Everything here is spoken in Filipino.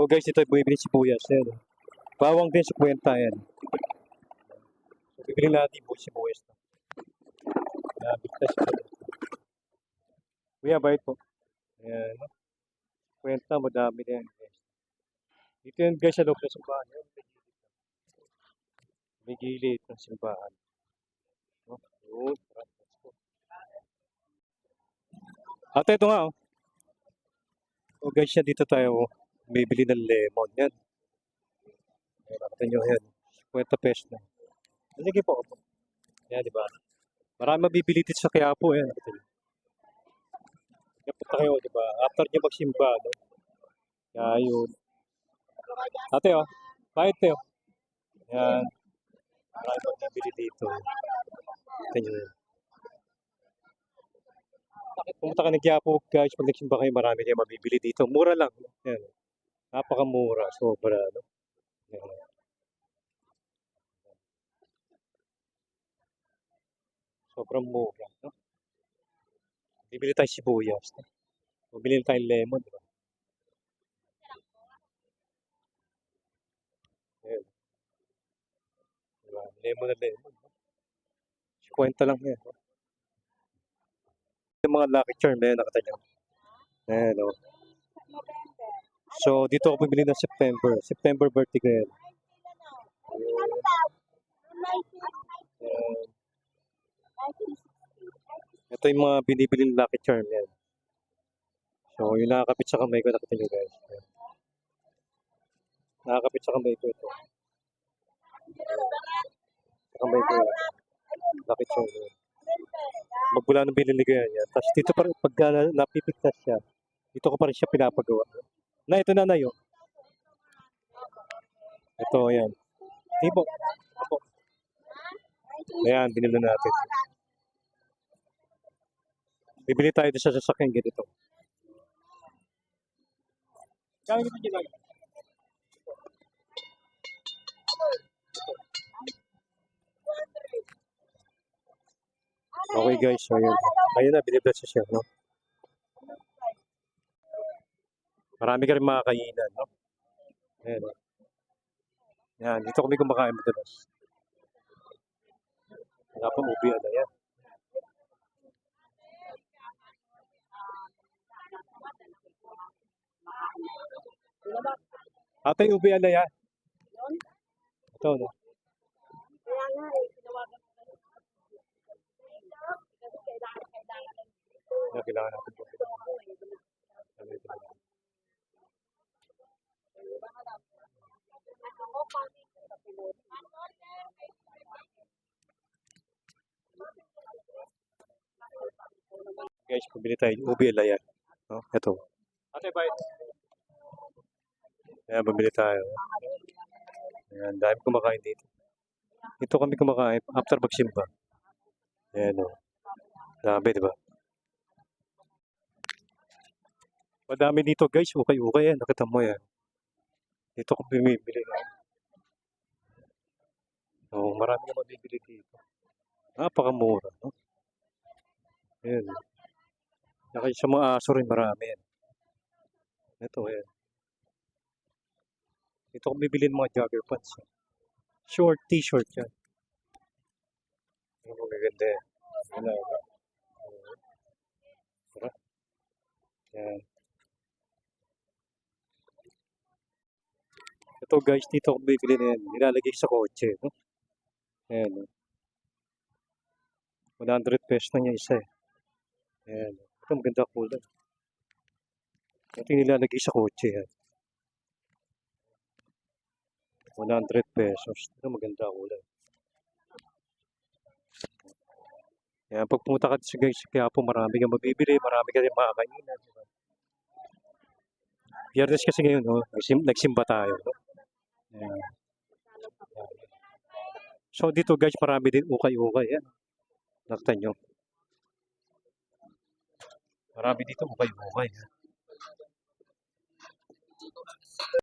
So guys, ito bumibili sibuyas. Yan. Bawang din sa kwenta yan. So, bibili natin po sibuyas. Yan, bigtas ko. Kuya, bayad po. Ayan. Kwenta, madami na yan guys. Dito yan guys sa loob ng simbahan. Yan, may gilid ng simbahan. No? Yun. Ate, ito nga oh. Oh guys, dito tayo. oh. Bibili ng lemon. Yan. Nakita nyo yan. 50 pesos na. Sige po. opo. Yan, di ba? Marami mabibili dito sa Quiapo. Yan, nakita nyo. Kaya punta kayo, di ba? After nyo magsimba, no? Kaya yun. Ate, oh. Bakit, te, oh. Yan. Marami mabibili dito. Nakita nyo yan. Pumunta ka ng Quiapo, guys. Pag nagsimba kayo, marami kayo mabibili dito. Mura lang. Yan. Napakamura. Sobra, no? Sobrang mura, no? Bibili tayo sibuyas. No? Bibili tayong lemon, di ba? Ayan. Diba? Lemon na lemon. No? 50 lang yan. No? Yung mga lucky charm na yan, nakita nyo. Ayan, no? So, dito ako bibili ng September. September birthday ko yan. Ito yung mga binibili ng lucky charm yan. So, yung nakakapit sa kamay ko, nakita nyo guys. Ayan. Nakakapit sa kamay ko ito. Sa kamay ko yan. Lucky charm yan. Magmula nung binili ko yan. yan. Tapos dito pa rin, pagka na- napipigtas siya, dito ko pa rin siya pinapagawa. Na, ito na na yun. Ito, ayan. Tipo. Apo. Ayan, binili natin. Bibili tayo sa sasakyan ganito. Kaya ito dyan Okay guys, so yun. Ayun na, binibless siya, no? Marami ka rin mga kainan, no? Ayan. Yan, dito kami kumakain madalas. Wala pa ubi, ano yan. Ate, ubi, ano yan? Ito, no? Kaya kailangan natin po. Ako eh. Ano ito? Ako pa dito sa pilot. Guys, pabili tayo. Ubi, alaya. No? Ito. Ate, bye. Ayan, bumili tayo. Ayan, dami kumakain dito. Ito kami kumakain after magsimba. Ayan, o. Dami, di ba? Madami dito, guys. Ukay-ukay yan. Nakita mo yan. Dito ko bumibili. Oo, marami na mabibili dito. Napakamura, no? Ayan. Saka sa mga aso rin marami. Ito, ayan. Ito kung bibili ng mga jogger pants. eh. Short t-shirt yan. Ang magaganda yan. Ano, ano? Tara. Yan. Ito guys, dito kung bibili na yan. Nilalagay sa kotse. No? Ayan. oh. 100 pesos na niya isa eh. Ayan. Ito maganda kulay. Ito nilalagay sa kotse yan. 100 pesos. Ito maganda kulay. Yan, pag pumunta ka sa guys, kaya po marami kang mabibili, marami ka rin makakainan. Diba? Biyernes kasi ngayon, no? Nagsim, nagsimba tayo. No? So dito guys, marami din ukay-ukay. Yan. Nakita nyo. Marami dito ukay-ukay. Yan.